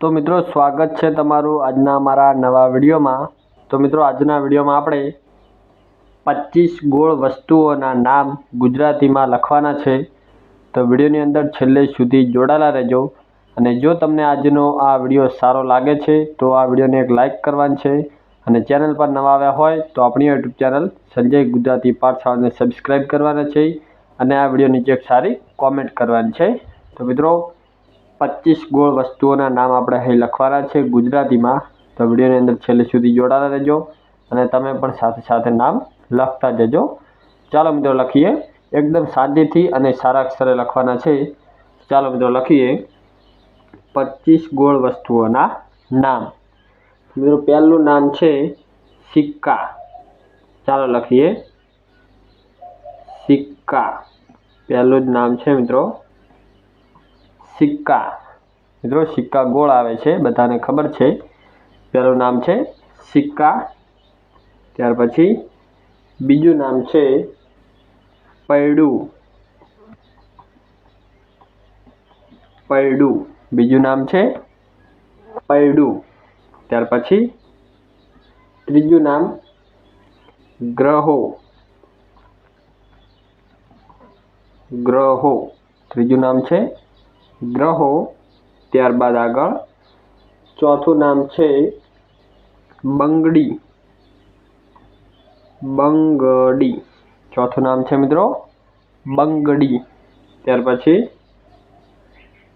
તો મિત્રો, સ્વાગત છે તમારું આજના અમારા નવા વિડીયોમાં. તો મિત્રો, આજના વિડીયોમાં આપણે પચીસ ગોળ વસ્તુઓના નામ ગુજરાતીમાં લખવાના છે. તો વિડીયોની અંદર છેલ્લે સુધી જોડાયેલા રહેજો. અને જો તમને આજનો આ વીડિયો સારો લાગે છે, તો આ વિડીયોને એક લાઇક કરવાની છે. અને ચેનલ પર નવા આવ્યા હોય, તો આપણી યુટ્યુબ ચેનલ સંજય ગુજરાતી પાઠશાળાને સબસ્ક્રાઈબ કરવાના છે. અને આ વીડિયો નીચે એક સારી કોમેન્ટ કરવાની છે. તો મિત્રો પચીસ ગોળ વસ્તુઓના નામ આપણે અહીં લખવાના છે ગુજરાતીમાં. તો વિડીયોની અંદર છેલ્લે સુધી જોડાતા રહેજો અને તમે પણ સાથે સાથે નામ લખતા જજો. ચાલો મિત્રો લખીએ. એકદમ શાંતિથી અને સારા અક્ષરે લખવાના છે. ચાલો મિત્રો લખીએ. પચીસ ગોળ વસ્તુઓના નામ. મિત્રો પહેલું નામ છે સિક્કા. ચાલો લખીએ. સિક્કા. પહેલું જ નામ છે મિત્રો સિક્કા. મિત્રો, સિક્કા ગોળ આવે છે, બધાને ખબર છે. પહેલું નામ છે સિક્કા, ત્યાર પછી બીજું નામ છે પૈડું. પૈડું. બીજું નામ છે પૈડું. ત્યાર પછી ત્રીજું નામ ગ્રહો. ગ્રહો. ત્રીજું નામ છે ગ્રહો, ત્યારબાદ આગળ ચોથું નામ છે બંગડી. બંગડી. ચોથું નામ છે મિત્રો બંગડી. ત્યાર પછી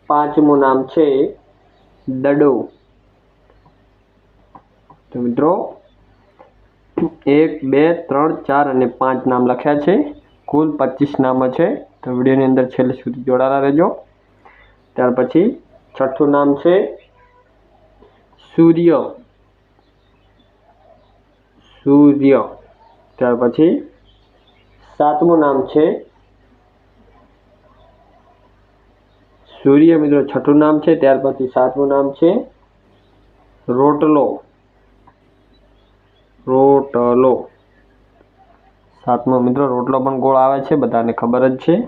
પાંચમું નામ છે દડો. તો મિત્રો એક, બે, ત્રણ, ચાર અને પાંચ નામ લખ્યા છે. કુલ પચીસ નામો છે. તો વિડીયોની અંદર છેલ્લે સુધી જોડાયેલા રહેજો. ત્યાર પછી છઠ્ઠું નામ છે સૂર્ય. સૂર્ય. ત્યાર પછી સાતમું નામ છે સૂર્ય. મિત્રો, છઠ્ઠું નામ છે. ત્યાર પછી સાતમું નામ છે રોટલો. રોટલો. સાતમો, મિત્રો, રોટલો પણ ગોળ આવે છે. બધાને ખબર જ છે.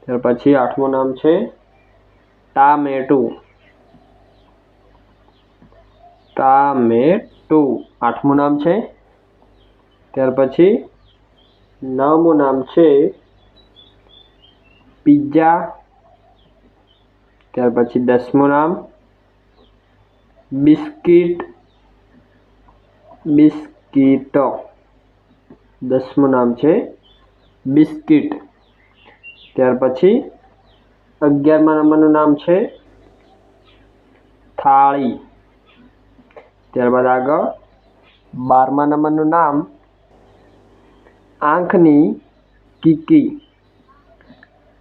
ત્યાર પછી આઠમું નામ છે ટામેટું ટામેટું આઠમું નામ છે ત્યાર પછી નવમું નામ છે પિઝા ત્યાર પછી દસમું નામ બિસ્કિટ બિસ્કિટો દસમું નામ છે બિસ્કિટ ત્યાર પછી અગિયારમા નંબરનું નામ છે થાળી. ત્યારબાદ આગળ બારમા નંબરનું નામ આંખની કીકી.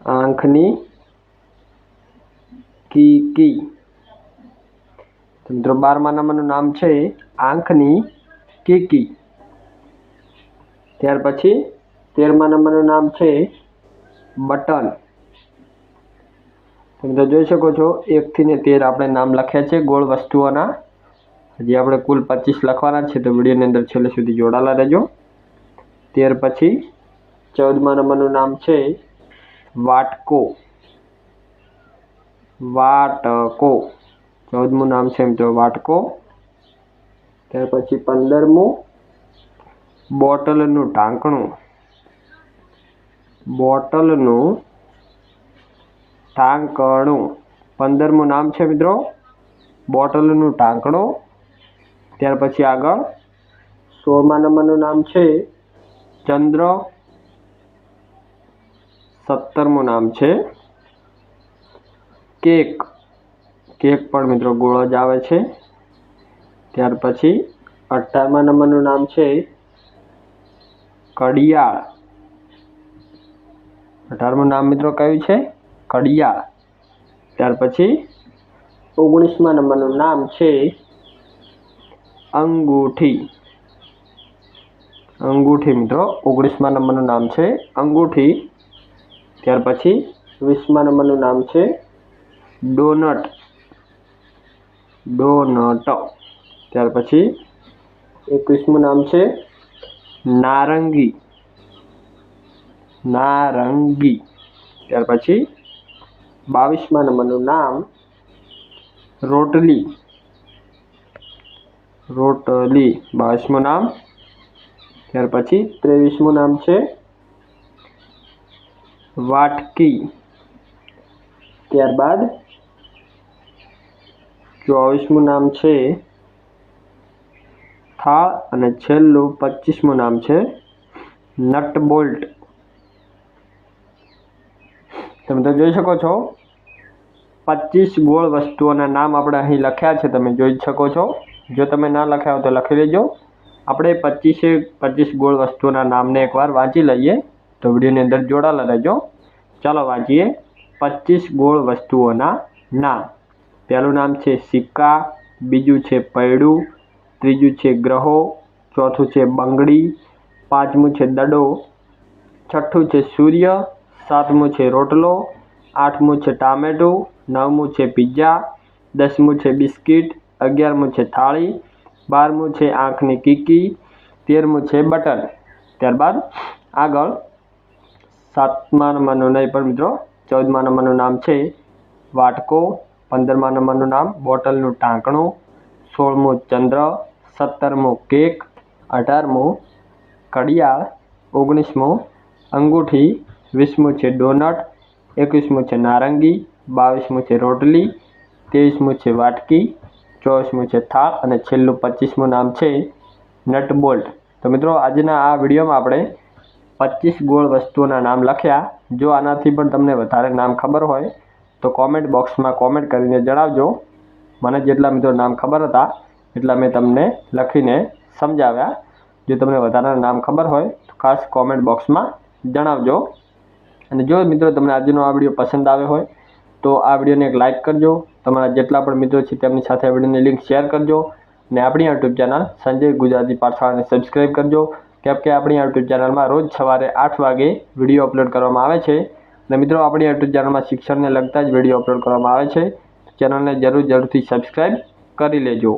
આંખની કીકી. મિત્રો બારમા નંબરનું નામ છે આંખની કીકી. ત્યાર પછી તેરમા નંબરનું નામ છે બટન. તમે જોઈ શકો છો એકથી ને તેર આપણે નામ લખ્યા છે, ગોળ વસ્તુઓના. હજી આપણે કુલ પચીસ લખવાના છે, તો વિડીયોની અંદર છેલ્લે સુધી જોડાયેલા રહેજો. ત્યાર પછી ચૌદમા નંબરનું નામ છે, વાટકો. વાટકો. ચૌદમું નામ છે મિત્રો વાટકો. ત્યાર પછી પંદરમું, બોટલનું ઢાંકણું. બોટલનું ઢાંકણું પંદરમું નામ છે મિત્રો? બોટલનું ટાંકણું. ત્યાર પછી આગળ. સોળમા નંબરનું નામ છે ચંદ્ર. સત્તરમું નામ છે કેક. કેક પણ મિત્રો ગોળ જ આવે છે. ત્યાર પછી અઢારમા નંબરનું નામ છે કડિયાળ. અઢારમું નામ મિત્રો કયું છે? કડિયાળ ત્યાર પછી ઓગણીસમા નંબરનું નામ છે અંગૂઠી. અંગૂઠી મિત્રો, ઓગણીસમા નંબરનું નામ છે અંગૂઠી. ત્યાર પછી વીસમા નંબરનું નામ છે ડોનટ. ડોનટ. ત્યાર પછી એકવીસમું નામ છે નારંગી. નારંગી. ત્યાર પછી બાવીસમા નંબરનું નામ રોટલી. રોટલી, બાવીસમું નામ. ત્યાર પછી ત્રેવીસમું નામ છે વાટકી. ત્યારબાદ ચોવીસમું નામ છે થાળ અને છેલ્લું પચીસમું નામ છે નટ બોલ્ટ તમે તો જોઈ શકો છો પચીસ ગોળ વસ્તુઓના નામ આપણે અહીં લખ્યા છે, તમે જોઈ શકો છો. જો તમે ના લખ્યા હોય તો લખી લેજો. આપણે પચીસે, પચીસ ગોળ વસ્તુઓના નામને એકવાર વાંચી લઈએ. તો વિડીયોની અંદર જોડાયેલા રહેજો. ચાલો વાંચીએ. પચીસ ગોળ વસ્તુઓના નામ. પહેલું નામ છે સિક્કા, બીજું છે પૈડું, ત્રીજું છે ગ્રહો, ચોથું છે બંગડી, પાંચમું છે દડો, છઠ્ઠું છે સૂર્ય, સાતમું છે રોટલો, આઠમું છે ટામેટું નવમું છે પિઝા, દસમું છે બિસ્કિટ, અગિયારમું છે થાળી, બારમું છે આંખની કીકી, તેરમું છે બટર. ત્યારબાદ આગળ સાતમા નંબરનું નહીં, પણ મિત્રો ચૌદમા નંબરનું નામ છે વાટકો, પંદરમા નંબરનું નામ બોટલનું ટાંકણું, સોળમું ચંદ્ર, સત્તરમું કેક, અઢારમું કડિયાળ, ઓગણીસમું અંગૂઠી, વીસમું છે ડોનટ, એકવીસમું છે નારંગી બાવીસમું છે રોટલી ત્રેવીસમું છે વાટકી ચોવીસમું છે થાળ અને છેલ્લું પચીસમું નામ છે નટ બોલ્ટ. તો મિત્રો, આજના આ વિડીયોમાં આપણે પચીસ ગોળ વસ્તુઓના નામ લખ્યા. જો આનાથી પણ તમને વધારે નામ ખબર હોય, તો કોમેન્ટ બોક્સમાં કોમેન્ટ કરીને જણાવજો. મને જેટલા મિત્રો નામ ખબર હતા, એટલા મેં તમને લખીને સમજાવ્યા. જો તમને વધારાના નામ ખબર હોય, તો ખાસ કોમેન્ટ બોક્સમાં જણાવજો. અને જો મિત્રો તમને આજનો આ વીડિયો પસંદ આવ્યો હોય તો આ વિડીયોને એક લાઇક કરજો. તમારા જેટલા પણ મિત્રો છે તેમની સાથે આ વિડીયોની લિંક શેર કરજો. અને આપણી યુટ્યુબ ચેનલ સંજય ગુજરાતી પાઠશાળાને સબસ્ક્રાઈબ કરજો. કેમ કે આપણી યુટ્યુબ ચેનલમાં રોજ સવારે આઠ વાગે વીડિયો અપલોડ કરવામાં આવે છે. અને મિત્રો, આપણી યુટ્યુબ ચેનલમાં શિક્ષણને લગતા જ વીડિયો અપલોડ કરવામાં આવે છે. ચેનલને જરૂર જરૂરથી સબસ્ક્રાઈબ કરી લેજો.